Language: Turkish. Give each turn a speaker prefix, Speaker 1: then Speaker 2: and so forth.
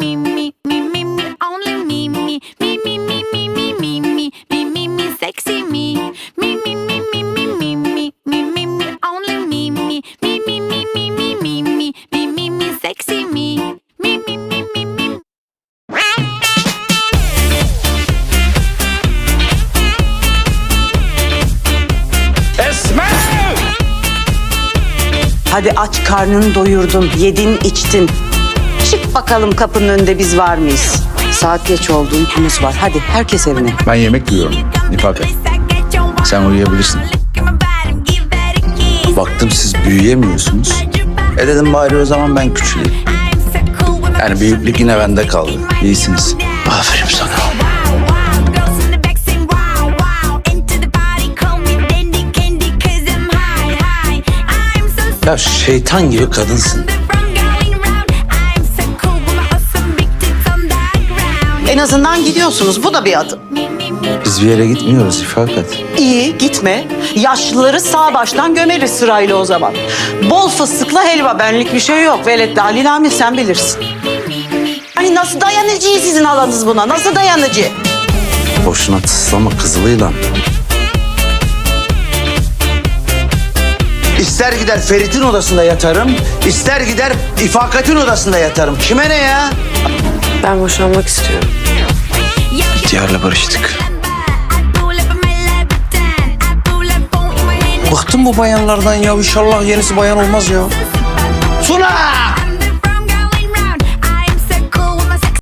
Speaker 1: me, me, me, me, me, only me, me, me, me, me, me, me, me, me, me, me, me, sexy me, me, me, me, me, me, me, me, me, me, me, only me, me, me, me, me, me, me, me, me, me, me, me, sexy me, me, me, me, me, me.
Speaker 2: Hadi aç karnını doyurdun, yedin içtin. Bakalım kapının önünde biz var mıyız? Saat geç oldu, uykumuz var. Hadi herkes evine.
Speaker 3: Ben yemek yiyorum. Nifakat. Sen uyuyabilirsin. Baktım siz büyüyemiyorsunuz. E dedim bari o zaman ben küçüleyim. Yani büyüklük yine bende kaldı. İyisiniz. Aferin sana. Ya şeytan gibi kadınsın.
Speaker 2: Azından gidiyorsunuz. Bu da bir adım.
Speaker 3: Biz bir yere gitmiyoruz İfakat.
Speaker 2: İyi gitme. Yaşlıları sağ baştan gömeriz sırayla o zaman. Bol fıstıklı helva benlik bir şey yok. Velet Halil Amir sen bilirsin. Hani nasıl dayanıcı sizin alanınız buna? Nasıl dayanıcı?
Speaker 3: Boşuna tıslama kızılıyla. İster gider Ferit'in odasında yatarım, ister gider İfakat'in odasında yatarım. Kime ne ya?
Speaker 4: Ben boşanmak istiyorum.
Speaker 3: İhtiyarla barıştık. Bıktım bu bayanlardan ya. İnşallah yenisi bayan olmaz ya. Suna!